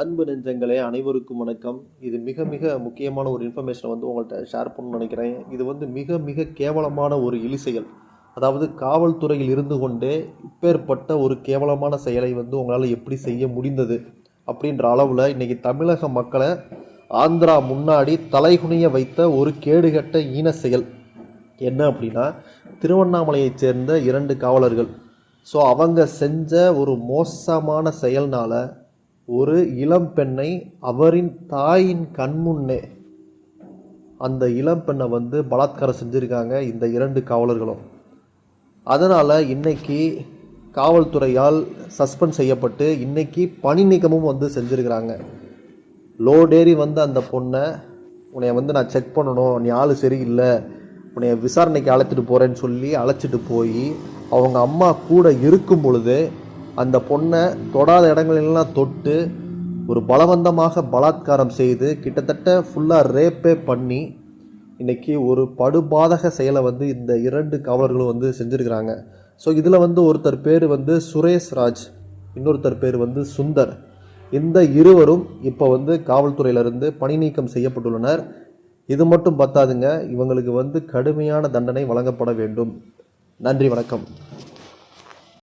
அன்பு நெஞ்சங்களே அனைவருக்கும் வணக்கம். இது மிக மிக முக்கியமான ஒரு இன்ஃபர்மேஷனை வந்து உங்கள்கிட்ட ஷேர் பண்ணணும்னு நினைக்கிறேன். இது வந்து மிக மிக கேவலமான ஒரு இழி செயல் அதாவது காவல்துறையில் இருந்து கொண்டே இப்பேற்பட்ட ஒரு கேவலமான செயலை வந்து உங்களால் எப்படி செய்ய முடிந்தது அப்படின்ற அளவில் இன்றைக்கி தமிழக மக்களை ஆந்திரா முன்னாடி தலைகுனிய வைத்த ஒரு கேடுகட்ட ஈன செயல். என்ன அப்படின்னா திருவண்ணாமலையைச் சேர்ந்த இரண்டு காவலர்கள். ஸோ அவங்க செஞ்ச ஒரு மோசமான செயல்னால் ஒரு இளம் பெண்ணை அவரின் தாயின் கண்முன்னே. அந்த இளம் பெண்ணை வந்து பலாத்காரம் செஞ்சுருக்காங்க இந்த இரண்டு காவலர்களும். அதனால் இன்னைக்கு காவல்துறையால் சஸ்பெண்ட் செய்யப்பட்டு இன்றைக்கி பணி நீக்கமும் வந்து செஞ்சுருக்கிறாங்க. லோடேரி வந்து அந்த பொண்ணை உன்னைய வந்து நான் செக் பண்ணணும். நீ ஆள் சரியில்லை. உன்னைய விசாரணைக்கு அழைச்சிட்டு போகிறேன்னு சொல்லி அழைச்சிட்டு போய் அவங்க அம்மா கூட இருக்கும் பொழுது அந்த பொண்ணை தொடாத இடங்களெல்லாம் தொட்டு ஒரு பலவந்தமாக பலாத்காரம் செய்து கிட்டத்தட்ட ஃபுல்லாக ரேப்பே பண்ணி இன்னைக்கு ஒரு படுபாதக செயலை வந்து இந்த இரண்டு காவலர்களும் வந்து செஞ்சுருக்கிறாங்க. ஸோ இதில் வந்து ஒருத்தர் பேர் வந்து சுரேஷ் ராஜ் இன்னொருத்தர் பேர் வந்து சுந்தர். இந்த இருவரும் இப்போ வந்து காவல்துறையிலிருந்து பணி நீக்கம் செய்யப்பட்டுள்ளனர். இது மட்டும் பத்தாதுங்க இவங்களுக்கு வந்து கடுமையான தண்டனை வழங்கப்பட வேண்டும். நன்றி வணக்கம்.